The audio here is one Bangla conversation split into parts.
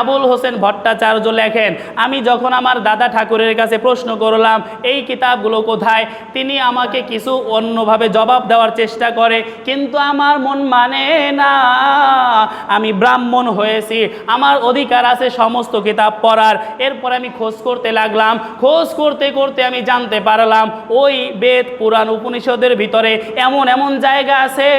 আবুল হোসেন ভট্টাচার্য লেখেন, আমি যখন আমার দাদা ঠাকুরের কাছে প্রশ্ন করলাম, এই কিতাবগুলো কোথায়? তিনি আমাকে কিছু অন্যভাবে জবাব দেওয়ার চেষ্টা করে, কিন্তু আমার মন মানে না। আমি ব্রাহ্মণ হয়েছি, আমার অধিকার আছে সমস্ত কিতাব পড়ার। এরপর আমি খোঁজ করতে লাগলাম, খোঁজ করতে করতে আমি জানতে পারলাম, ওই বেদ পুরাণ উপনিষদের ভিতরে এমন এমন জায়গা আছে,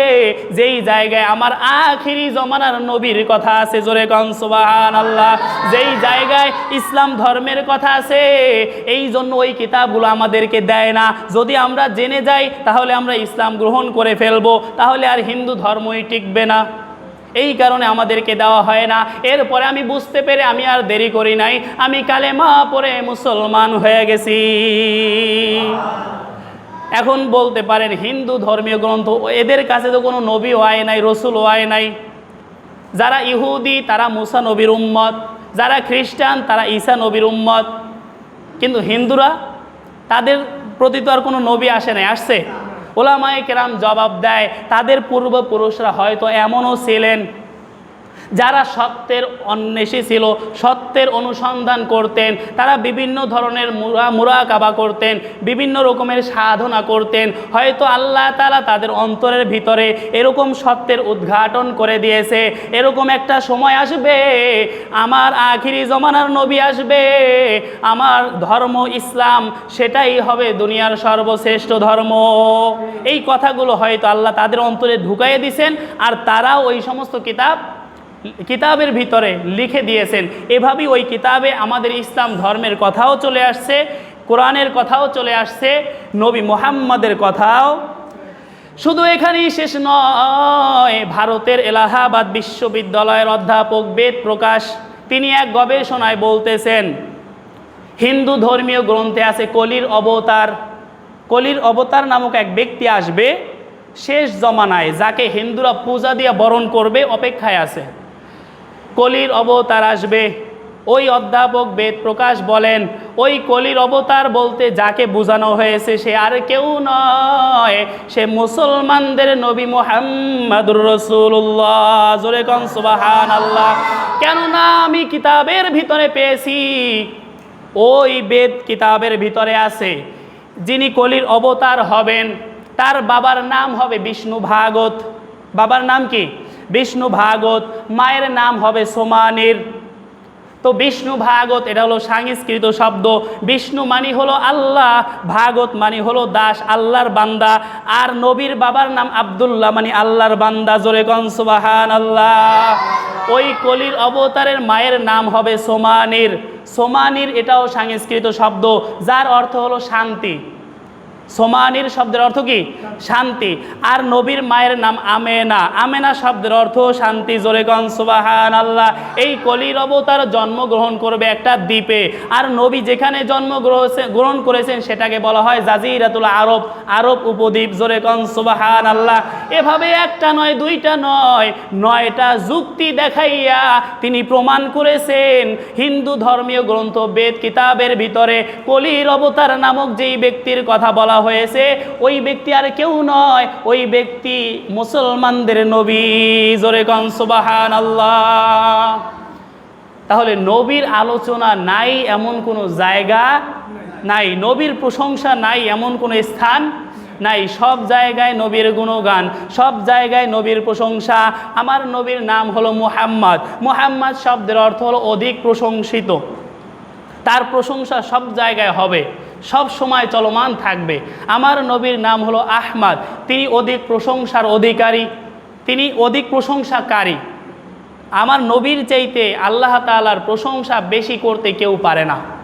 যেই জায়গায় আমার আখিরি জমানার নবীর কথা আছে, জোরে কনসবাহান আল্লাহ, যেই জায়গায় ইসলাম ধর্মের কথা আছে, এই জন্য ওই কিতাবগুলো আমাদেরকে দেয় না। যদি আমরা জেনে যাই, তাহলে আমরা ইসলাম গ্রহণ করে ফেলব। তাহলে আর হিন্দু ধর্মই টিকবে না। এই কারণে আমাদেরকে দেওয়া হয় না। এরপরে আমি বুঝতে পেরে আমি আর দেরি করি নাই। আমি কালেমা পরে মুসলমান হয়ে গেছি। এখন বলতে পারেন, হিন্দু ধর্মীয় গ্রন্থ, এদের কাছে তো কোনো নবীও আয় নাই, রসুলও আয় নাই। যারা ইহুদি, তারা মুসা নবীর উম্মত। যারা খ্রিস্টান, তারা ঈসা নবীর উম্মত। কিন্তু হিন্দুরা, তাদের প্রতি তো আর কোনো নবী আসে নাই, আসছে? ওলামায় কেরাম জবাব দেয়, তাদের পূর্বপুরুষরা হয়তো এমনও ছিলেন যারা সত্যের অন্বেষী ছিল, সত্যের অনুসন্ধান করতেন, তারা বিভিন্ন ধরনের মুরা, মুরাকাবা করতেন, বিভিন্ন রকমের সাধনা করতেন। হয়তো আল্লাহ তালা তাদের অন্তরের ভিতরে এরকম সত্যের উদ্ঘাটন করে দিয়েছে। এরকম একটা সময় আসবে, আমার আখিরি জমানার নবী আসবে, আমার ধর্ম ইসলাম সেটাই হবে দুনিয়ার সর্বশ্রেষ্ঠ ধর্ম। এই কথাগুলো হয়তো আল্লাহ তাদের অন্তরে ঢুকাইয়ে দিছেন, আর তারা ওই সমস্ত কিতাব কিতাবের ভিতরে লিখে দিয়েছেন। এভাবেই ওই কিতাবে আমাদের ইসলাম ধর্মের কথাও চলে আসছে, কোরআনের কথাও চলে আসছে, নবী মোহাম্মদের কথাও। শুধু এখানেই শেষ নয়, ভারতের এলাহাবাদ বিশ্ববিদ্যালয়ের অধ্যাপক বেদ প্রকাশ, তিনি এক গবেষণায় বলতেছেন, হিন্দু ধর্মীয় গ্রন্থে আছে কলির অবতার। কলির অবতার নামক এক ব্যক্তি আসবে শেষ জমানায়, যাকে হিন্দুরা পূজা দিয়ে বরণ করবে, অপেক্ষায় আছে। কলির অবতার আসবে। ওই অধ্যাপক বেদ প্রকাশ বলেন, ওই কলির অবতার বলতে যাকে বোঝানো হয়েছে সে আর কেউ নয়। সে মুসলমানদের নবী মোহাম্মদুর রসুল্লাহ জোরে কন সুবাহান আল্লাহ কেননা আমি কিতাবের ভিতরে পেয়েছি। ওই বেদ কিতাবের ভিতরে আছে, যিনি কলির অবতার হবেন। তার বাবার নাম হবে বিষ্ণু ভাগত। বাবার নাম কি? বিষ্ণু ভাগত মায়ের নাম হবে সোমানির। তো বিষ্ণু ভাগত এটা হলো সংস্কৃত শব্দ। বিষ্ণু মানি হলো আল্লাহ ভাগত মানি হলো দাস, আল্লাহর বান্দা। আর নবীর বাবার নাম আব্দুল্লাহ মানে আল্লাহর বান্দা। জোরে কনসবাহান আল্লাহ ওই কলির অবতারের মায়ের নাম হবে সোমানির। সোমানির এটাও সংস্কৃত শব্দ, যার অর্থ হলো শান্তি। সোমানির শব্দের অর্থ কি? শান্তি। আর নবীর মায়ের নাম আমেনা। আমেনা শব্দের অর্থ শান্তি। জোরে গন সুবাহান আল্লাহ এই কলির অবতার জন্মগ্রহণ করবে একটা দ্বীপে। আর নবী যেখানে জন্মগ্রহ জন্মগ্রহণ করেছেন, সেটাকে বলা হয় জাজিরাতুল আরব আরব উপদ্বীপ। জোরে গন সুবাহান আল্লাহ এভাবে একটা নয়, দুইটা নয়, নয়টা যুক্তি দেখাইয়া তিনি প্রমাণ করেছেন। হিন্দু ধর্মীয় গ্রন্থ, বেদ, কিতাবের ভিতরে কলির অবতার নামক যেই ব্যক্তির কথা বলা হয়েছে, ওই ব্যক্তি আর কেউ নয়, ওই ব্যক্তি মুসলমানদের নবী। জোরে কন সুবাহান আল্লাহ তাহলে নবীর আলোচনা নাই এমন কোনো জায়গা নাই, নবীর প্রশংসা নাই এমন কোনো স্থান নাই, সব জায়গায় নবীর গুণগান, সব জায়গায় নবীর প্রশংসা। আমার নবীর নাম হলো মুহাম্মদ। মুহাম্মদ শব্দের অর্থ হলো অধিক প্রশংসিত। তার প্রশংসা সব জায়গায় হবে। সব সময় চলমান থাকবে। আমার নবীর নাম হলো আহমাদ। তিনি অধিক প্রশংসার অধিকারী, তিনি অধিক প্রশংসাকারী। আমার নবীর চাইতে আল্লাহ তালার প্রশংসা বেশি করতে কেউ পারে না।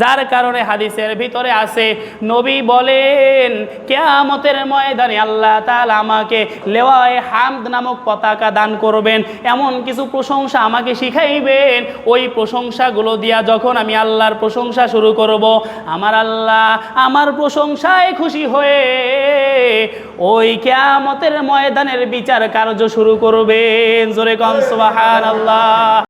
যার কারণে হাদিসের ভিতরে আছে নবী বলেন, কেয়ামতের ময়দানে আল্লাহ তাআলা আমাকে লেওয়ায় হামদ নামক পতাকা দান করবেন, এমন কিছু প্রশংসা আমাকে শিখাইবেন। ওই প্রশংসাগুলো দিয়া যখন আমি আল্লাহর প্রশংসা শুরু করব, আমার আল্লাহ আমার প্রশংসায় খুশি হয়ে ওই কেয়ামতের ময়দানের বিচার কার্য শুরু করবেন। জোরে কন, সুবহানাল্লাহ।